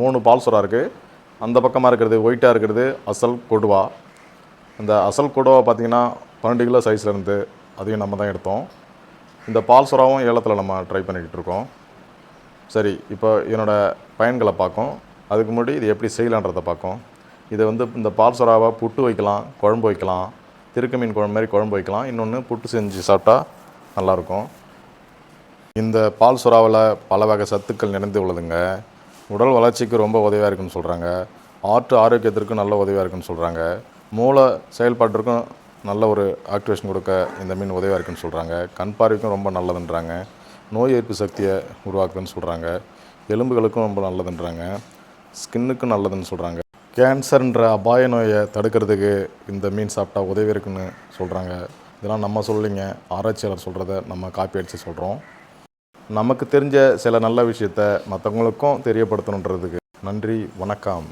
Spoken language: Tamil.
மூணு பால் சுறா இருக்குது அந்த பக்கமாக இருக்கிறது ஒயிட்டாக இருக்கிறது அசல் கொடுவா. இந்த அசல் கொடுவா பார்த்தீங்கன்னா பன்னெண்டு கிலோ சைஸில் இருந்து அதையும் நம்ம தான் எடுத்தோம். இந்த பால் சுறாவும் ஏலத்தில் நம்ம ட்ரை பண்ணிக்கிட்டு இருக்கோம். சரி இப்போ என்னோடய பயன்களை பார்க்கும். அதுக்கு முன்னாடி இது எப்படி செய்யலான்றதை பார்க்கும். இதை வந்து இந்த பால் சுறாவை புட்டு வைக்கலாம் குழம்பு வைக்கலாம் திருக்கு மீன் குழம்பு மாதிரி குழம்பு வைக்கலாம். இன்னொன்று புட்டு செஞ்சு சாப்பிட்டா நல்லாயிருக்கும் இந்த பால் சுறாவில் பல வகை சத்துக்கள் நிறைந்து உள்ளதுங்க. உடல் வளர்ச்சிக்கு ரொம்ப உதவியாக இருக்குன்னு சொல்கிறாங்க ஆற்று ஆரோக்கியத்திற்கும் நல்ல உதவியாக இருக்குன்னு சொல்கிறாங்க மூளை செயல்பாட்டிற்கும் நல்ல ஒரு ஆக்டிவேஷன் கொடுக்க இந்த மீன் உதவியாக இருக்குன்னு சொல்கிறாங்க கண் பார்வைக்கும் ரொம்ப நல்லதுன்றாங்க. நோய் எதிர்ப்பு சக்தியை உருவாக்குதுன்னு சொல்கிறாங்க எலும்புகளுக்கும் ரொம்ப நல்லதுன்றாங்க. ஸ்கின்னுக்கும் நல்லதுன்னு சொல்கிறாங்க கேன்சர்ன்ற அபாய நோயை தடுக்கிறதுக்கு இந்த மீன் சாப்பிட்டா உதவி இருக்குன்னு சொல்கிறாங்க இதெல்லாம் நம்ம சொல்லலைங்க. ஆராய்ச்சியாளர் சொல்கிறத நம்ம காப்பி அடித்து சொல்கிறோம் நமக்கு தெரிஞ்ச சில நல்ல விஷயத்த மற்றவங்களுக்கும் தெரியப்படுத்தணுன்றதுக்கு நன்றி வணக்கம்.